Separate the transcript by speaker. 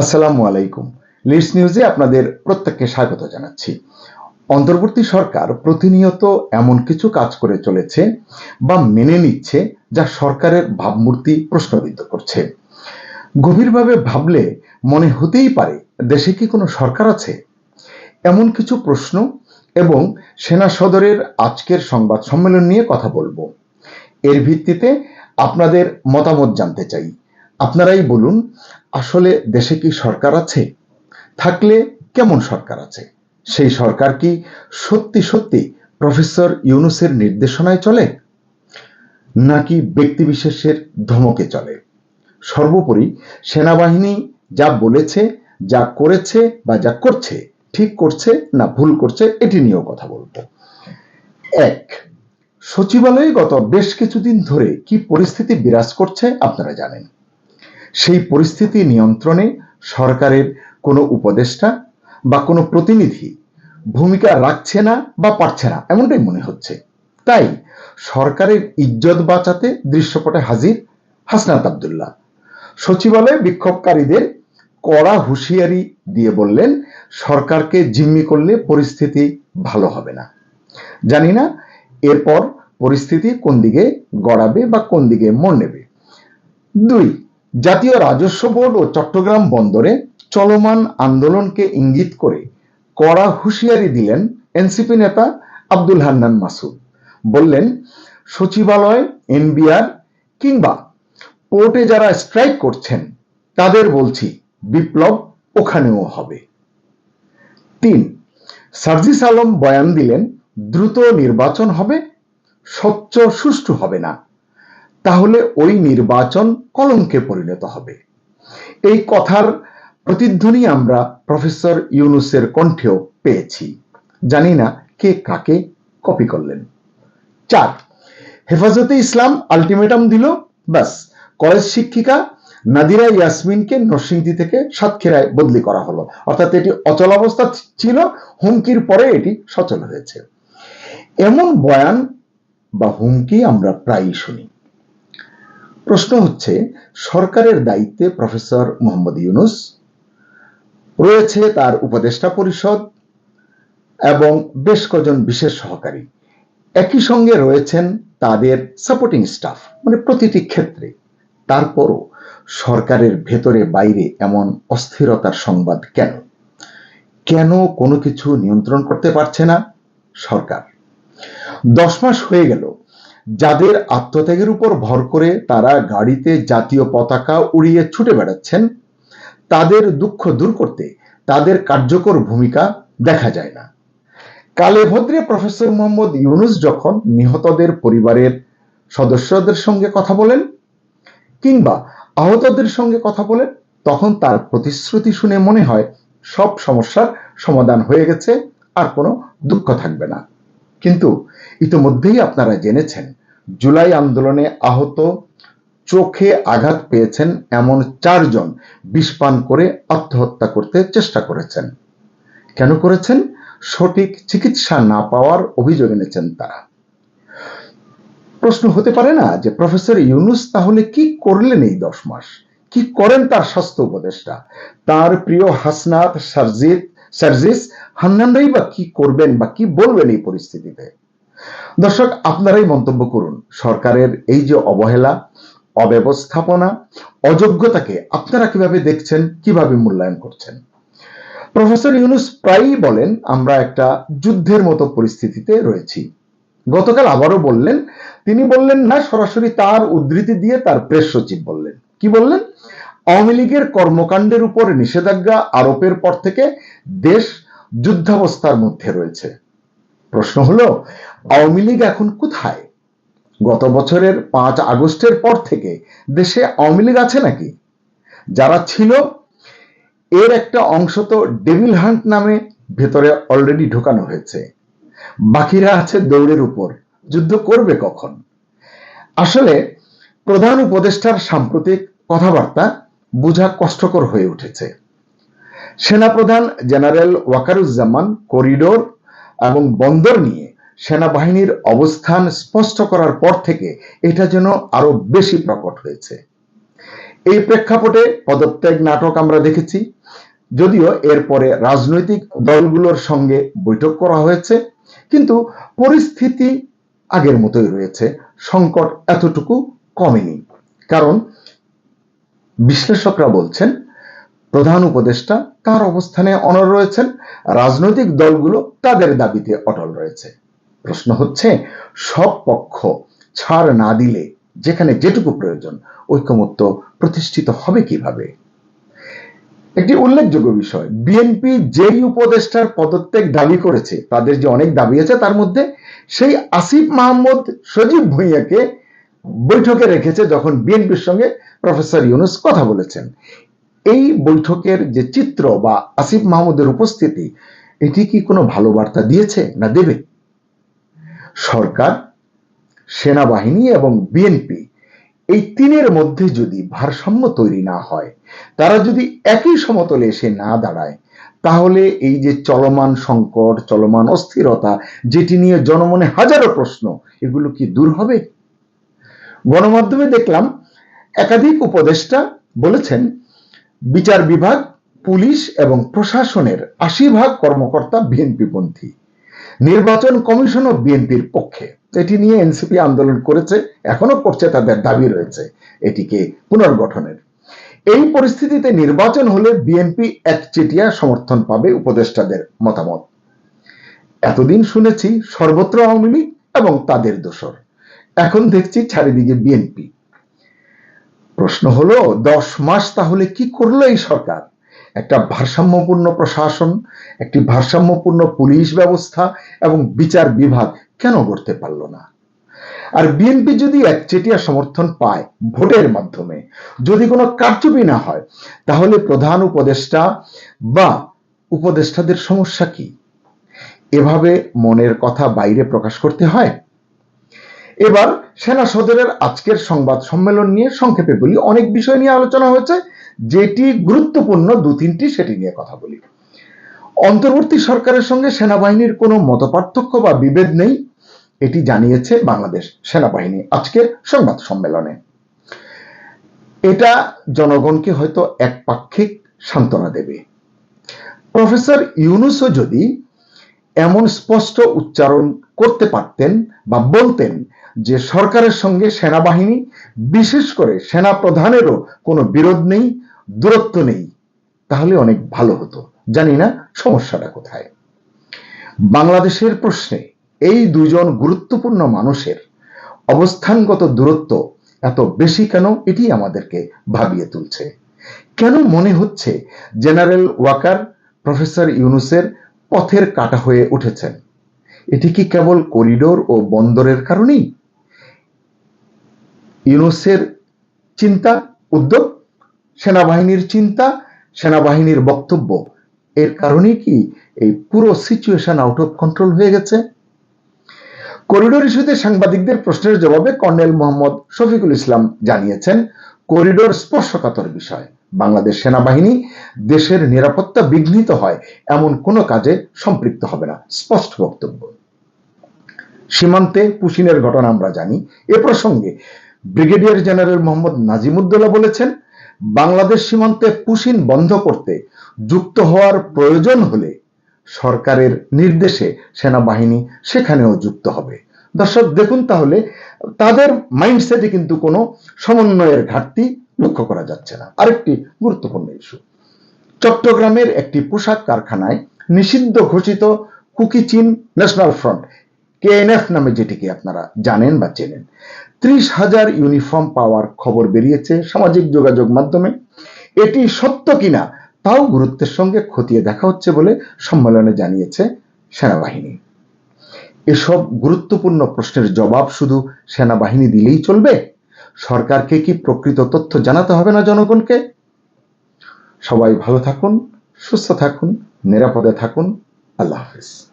Speaker 1: আসসালামু আলাইকুম। লিডস নিউজে আপনাদের প্রত্যেককে স্বাগত জানাচ্ছি। অন্তর্বর্তী সরকার প্রতিনিয়ত এমন কিছু কাজ করে চলেছে বা মেনে নিচ্ছে যা সরকারের ভাবমূর্তি প্রশ্নবিদ্ধ করছে। গভীরভাবে ভাবলে মনে হতেই পারে, দেশে কি কোনো সরকার আছে? এমন কিছু প্রশ্ন এবং সেনা সদরের আজকের সংবাদ সম্মেলন নিয়ে কথা বলব। এর ভিত্তিতে আপনাদের মতামত জানতে চাই। আপনারাই বলুন, আসলে দেশে কি সরকার আছে? থাকলে কেমন সরকার আছে? সেই সরকার কি সত্যি সত্যি প্রফেসর ইউনুসের নির্দেশনায় চলে? নাকি ব্যক্তিবিশেষের ধমকে চলে? সর্বোপরি সেনাবাহিনী যা বলেছে, যা করেছে বা যা করছে, ঠিক করছে না ভুল করছে, এটি নিয়েও কথা বলব। এক, সচিবালয়ে গত বেশ কিছুদিন ধরে কি পরিস্থিতি বিরাজ করছে আপনারা জানেন। সেই পরিস্থিতি নিয়ন্ত্রণে সরকারের কোনো উপদেষ্টা বা কোনো প্রতিনিধি ভূমিকা রাখছে না বা পারছে না, এমনটাই মনে হচ্ছে। তাই সরকারের ইজ্জত বাঁচাতে দৃশ্যপটে হাজির হাসনাত আবদুল্লাহ। সচিবালয়ে বিক্ষোভকারীদের কড়া হুঁশিয়ারি দিয়ে বললেন, সরকারকে জিম্মি করলে পরিস্থিতি ভালো হবে না। জানি না এরপর পরিস্থিতি কোন দিকে গড়াবে বা কোন দিকে মোড় নেবে। দুই জাতীয় রাজস্ব বোর্ড ও চট্টগ্রাম বন্দরে চলমান আন্দোলনকে ইঙ্গিত করে কড়া হুঁশিয়ারি দিলেন এনসিপি নেতা আব্দুল হান্নান মাসুদ। বললেন, সচিবালয়, এনবিআর কিংবা পোর্টে যারা স্ট্রাইক করছেন, তাদের বলছি বিপ্লব ওখানেও হবে। তিন, সার্জিস আলম বয়ান দিলেন, দ্রুত নির্বাচন হবে, স্বচ্ছ সুষ্ঠু হবে না। তাহলে ওই নির্বাচন কলঙ্কে পরিণত হবে। এই কথার প্রতিধ্বনি আমরা প্রফেসর ইউনুসের কণ্ঠেও পেয়েছি। জানি না কে কাকে কপি করলেন। চার, হেফাজতে ইসলাম আলটিমেটাম দিল, ব্যাস। কলেজ শিক্ষিকা নাদিরা ইয়াসমিনকে নরসিংদী থেকে সাতক্ষীরায় বদলি করা হলো। অর্থাৎ এটি অচল অবস্থা ছিল, হুমকির পরে এটি সচল হয়েছে। এমন বয়ান বা হুমকি আমরা প্রায়ই শুনি। প্রশ্ন হচ্ছে, সরকারের দায়িত্বে প্রফেসর মোহাম্মদ ইউনুস রয়েছে তার উপদেষ্টা পরিষদ এবং বেশ কজন বিশেষ সহকারী। একই সঙ্গে রয়েছেন তাদের সাপোর্টিং স্টাফ মানে প্রতিটি ক্ষেত্রে। তারপরও সরকারের ভেতরে বাইরে এমন অস্থিরতার সংবাদ কেন? কেন কোনো কিছু নিয়ন্ত্রণ করতে পারছে না সরকার? দশ মাস হয়ে গেল যাদের আত্মত্যাগের উপর ভর করে তারা গাড়িতে জাতীয় পতাকা উড়িয়ে ছুটে বেড়াচ্ছেন, তাদের দুঃখ দূর করতে তাদের কার্যকর ভূমিকা দেখা যায় না। কালে ভদ্রে প্রফেসর মোহাম্মদ ইউনুস যখন নিহতদের পরিবারের সদস্যদের সঙ্গে কথা বলেন কিংবা আহতদের সঙ্গে কথা বলেন, তখন তার প্রতিশ্রুতি শুনে মনে হয় সব সমস্যার সমাধান হয়ে গেছে, আর কোনো দুঃখ থাকবে না। কিন্তু ইতিমধ্যেই আপনারা জেনেছেন, জুলাই আন্দোলনে আহত চোখে আঘাত পেয়েছেন এমন চারজন বিষপান করে আত্মহত্যা করতে চেষ্টা করেছেন। কেন করেছেন? সঠিক চিকিৎসা না পাওয়ার অভিযোগ এনেছেন তারা। প্রশ্ন হতে পারে না যে প্রফেসর ইউনুস তাহলে কি করলেন এই দশ মাস? কি করেন তার স্বাস্থ্য উপদেষ্টা? তার প্রিয় হাসনাত সার্জিত সার্জিস হান্নানরাই বা কি করবেন বা কি বলবেন এই পরিস্থিতিতে? দর্শক, আপনারাই মন্তব্য করুন। সরকারের এই যে অবহেলা, অব্যবস্থাপনা, অযোগ্যতাকে আপনারা কীভাবে দেখছেন, কীভাবে মূল্যায়ন করছেন? প্রফেসর ইউনুস প্রায়ই বলেন, আমরা একটা যুদ্ধের মতো পরিস্থিতিতে রয়েছি। গতকাল আবারও বললেন, তিনি বললেন না, সরাসরি তার উদ্ধৃতি দিয়ে তার প্রেস সচিব বললেন। কি বললেন? আওয়ামী লীগের কর্মকাণ্ডের উপর নিষেধাজ্ঞা আরোপের পর থেকে দেশ যুদ্ধাবস্থার মধ্যে রয়েছে। প্রশ্ন হলো, আওয়ামী লীগ এখন কোথায়? গত বছরের পাঁচ আগস্টের পর থেকে দেশে আওয়ামী লীগ আছে নাকি? যারা ছিল, এর একটা অংশ তো ডেভিল হান্ট নামে ভেতরে অলরেডি ঢোকানো হয়েছে। বাকিরা আছে দৌড়ের উপর। যুদ্ধ করবে কখন? আসলে প্রধান উপদেষ্টার সাম্প্রতিক কথাবার্তা বোঝা কষ্টকর হয়ে উঠেছে। সেনাপ্রধান জেনারেল ওয়াকারুজ্জামান করিডোর এবং বন্দর নিয়ে সেনাবাহিনীর অবস্থান স্পষ্ট করার পর থেকে এটা যেন আরও বেশি প্রকট হয়েছে। এই প্রেক্ষাপটে পদত্যাগ নাটক আমরা দেখেছি, যদিও এরপরে রাজনৈতিক দলগুলোর সঙ্গে বৈঠক করা হয়েছে, কিন্তু পরিস্থিতি আগের মতোই রয়েছে, সংকট এতটুকু কমেনি। কারণ বিশ্লেষকরা বলছেন, প্রধান উপদেষ্টা তার অবস্থানে অনর রয়েছেন, রাজনৈতিক দলগুলো তাদের দাবিতে অটল রয়েছে। প্রশ্ন হচ্ছে, সব পক্ষ ছাড় না দিলে যেখানে যেটুকু প্রয়োজন, ঐকমত্য প্রতিষ্ঠিত হবে কীভাবে? একটি উল্লেখযোগ্য বিষয়, বিএনপি যেই উপদেষ্টার পদত্যাগ দাবি করেছে, তাদের যে অনেক দাবি আছে তার মধ্যে, সেই আসিফ মাহমুদ সজীব ভুঁইয়াকে বৈঠকে রেখেছে যখন বিএনপির সঙ্গে প্রফেসর ইউনুস কথা বলেছেন। এই বৈঠকের যে চিত্র বা আসিফ মাহমুদের উপস্থিতি, এটি কি কোনো ভালো বার্তা দিয়েছে না দেবে? সরকার, সেনাবাহিনী এবং বিএনপি এই তিনের মধ্যে যদি ভারসাম্য তৈরি না হয়, তারা যদি একই সমতলে এসে না দাঁড়ায়, তাহলে এই যে চলমান সংকট, চলমান অস্থিরতা, যেটি নিয়ে জনমনে হাজারো প্রশ্ন, এগুলো কি দূর হবে? গণমাধ্যমে দেখলাম একাধিক উপদেষ্টা বলেছেন, বিচার বিভাগ, পুলিশ এবং প্রশাসনের আশি ভাগ কর্মকর্তা বিএনপি পন্থী, নির্বাচন কমিশনও বিএনপির পক্ষে। এটি নিয়ে এনসিপি আন্দোলন করেছে এখনও করছে, তাদের দাবি রয়েছে, এটিকে পুনর্গঠনের। এই পরিস্থিতিতে নির্বাচন হলে বিএনপি একচেটিয়া সমর্থন পাবে উপদেষ্টাদের মতামত। এতদিন শুনেছি সর্বত্র আওয়ামী লীগ এবং তাদের দোসর এখন দেখছি চারিদিকে বিএনপি প্রশ্ন হলো, দশ মাস তাহলে কি করল এই সরকার? একটা ভারসাম্যপূর্ণ প্রশাসন, একটি ভারসাম্যপূর্ণ পুলিশ ব্যবস্থা এবং বিচার বিভাগ কেন করতে পারল না? আর বিএনপি যদি একচেটিয়া সমর্থন পায় ভোটের মাধ্যমে, যদি কোনো কারচুপি না হয়, তাহলে প্রধান উপদেষ্টা বা উপদেষ্টাদের সমস্যা কি? এভাবে মনের কথা বাইরে প্রকাশ করতে হয়? এবার সেনা সদরের আজকের সংবাদ সম্মেলন নিয়ে সংক্ষেপে বলি। অনেক বিষয় নিয়ে আলোচনা হয়েছে, যেটি গুরুত্বপূর্ণ দু তিনটি সেটি নিয়ে কথা বলি। অন্তর্বর্তী সরকারের সঙ্গে সেনাবাহিনীর কোনো মতপার্থক্য বা বিভেদ নেই, এটি জানিয়েছে বাংলাদেশ সেনাবাহিনী আজকের সংবাদ সম্মেলনে। এটা জনগণকে হয়তো একপাক্ষিক সান্ত্বনা দেবে। প্রফেসর ইউনুসও যদি এমন স্পষ্ট উচ্চারণ করতে পারতেন বা বলতেন যে সরকারের সঙ্গে সেনাবাহিনী, বিশেষ করে সেনা প্রধানেরও কোনো বিরোধ নেই, দূরত্ব নেই। তাহলে অনেক ভালো হতো। জানি না সমস্যাটা কোথায়। বাংলাদেশের প্রশ্নে এই দুজন গুরুত্বপূর্ণ মানুষের অবস্থানগত দূরত্ব এত বেশি কেন এটি আমাদেরকে ভাবিয়ে তুলছে। কেন মনে হচ্ছে জেনারেল ওয়াকার, প্রফেসর ইউনুসের পথের কাটা হয়ে উঠেছেন? এটি কি কেবল করিডোর ও বন্দরের কারণেই? ইউনুসের চিন্তা, উদ্যোগ, সেনাবাহিনীর চিন্তা, সেনাবাহিনীর বক্তব্য। এর কারণে কি এই পুরো সিচুয়েশন আউট অফ কন্ট্রোল হয়ে গেছে? করিডোর ইস্যুতে সাংবাদিকদের প্রশ্নের জবাবে কর্নেল মোহাম্মদ শফিকুল ইসলাম জানিয়েছেন করিডোর স্পর্শকাতর বিষয়। বাংলাদেশ সেনাবাহিনী দেশের নিরাপত্তা বিঘ্নিত হয়, এমন কোনো কাজে সম্পৃক্ত হবে না, স্পষ্ট বক্তব্য। সীমান্তে পুশিনের ঘটনা আমরা জানি। এ প্রসঙ্গে ব্রিগেডিয়ার জেনারেল মোহাম্মদ নাজিমুদ্দোল্লা বলেছেন, বাংলাদেশ সীমান্তে পুশিন বন্ধ করতে যুক্ত হওয়ার প্রয়োজন হলে সরকারের নির্দেশে সেনাবাহিনী সেখানেও যুক্ত হবে। দর্শক, দেখুন তাহলে, তাদের মাইন্ডসেটে কিন্তু কোনো সমন্বয়ের ঘাটতি লক্ষ্য করা যাচ্ছে না। আরেকটি গুরুত্বপূর্ণ ইস্যু, চট্টগ্রামের একটি পোশাক কারখানায় নিষিদ্ধ ঘোষিত কুকি চীন ন্যাশনাল ফ্রন্ট। কেএনএফ নামে যেটিকে আপনারা জানেন বা চেনেন। ত্রিশ হাজার ইউনিফর্ম পাওয়ার খবর বেরিয়েছে সামাজিক যোগাযোগ মাধ্যমে। এটি সত্য কিনা তাও গুরুত্বের সঙ্গে খতিয়ে দেখা হচ্ছে বলে সম্মেলনে জানিয়েছে সেনাবাহিনী। এসব গুরুত্বপূর্ণ প্রশ্নের জবাব শুধু সেনাবাহিনী দিলেই চলবে? সরকারকে কি প্রকৃত তথ্য জানাতে হবে না জনগণকে? সবাই ভালো থাকুন, সুস্থ থাকুন, নিরাপদে থাকুন। আল্লাহ হাফিজ।